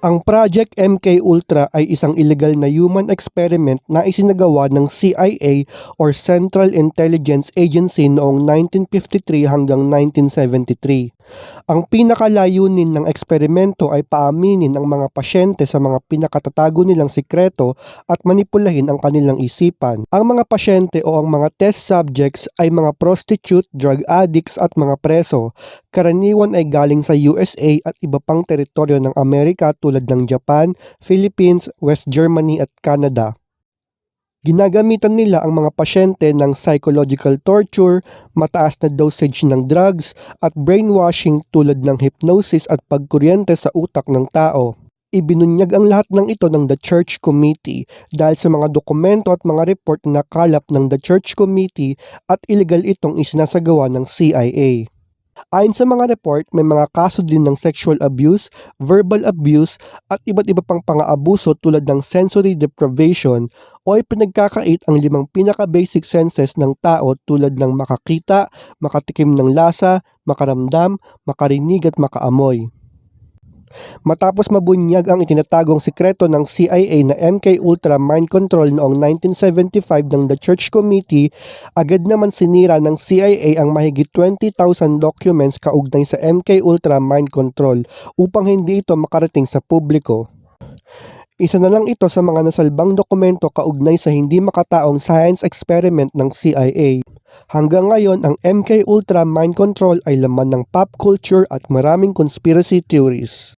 Ang Project MK Ultra ay isang illegal na human experiment na isinagawa ng CIA or Central Intelligence Agency noong 1953 hanggang 1973. Ang pinakalayunin ng eksperimento ay paaminin ang mga pasyente sa mga pinakatatago nilang sikreto at manipulahin ang kanilang isipan. Ang mga pasyente o ang mga test subjects ay mga prostitute, drug addicts at mga preso. Karaniwan ay galing sa USA at iba pang teritoryo ng Amerika tulad ng Japan, Philippines, West Germany at Canada. Ginagamitan nila ang mga pasyente ng psychological torture, mataas na dosage ng drugs at brainwashing tulad ng hypnosis at pagkuryente sa utak ng tao. Ibinunyag ang lahat ng ito ng The Church Committee dahil sa mga dokumento at mga report na nakalap ng The Church Committee at illegal itong isinasagawa ng CIA. Ayon sa mga report, may mga kaso din ng sexual abuse, verbal abuse at iba't iba pang pang-aabuso tulad ng sensory deprivation o ay pinagkakait ang limang pinaka-basic senses ng tao tulad ng makakita, makatikim ng lasa, makaramdam, makarinig at makaamoy. Matapos mabunyag ang itinatagong sikreto ng CIA na MK Ultra Mind Control noong 1975 ng The Church Committee, agad naman sinira ng CIA ang mahigit 20,000 documents kaugnay sa MK Ultra Mind Control upang hindi ito makarating sa publiko. Isa na lang ito sa mga nasalbang dokumento kaugnay sa hindi makataong science experiment ng CIA. Hanggang ngayon, ang MK Ultra Mind Control ay laman ng pop culture at maraming conspiracy theories.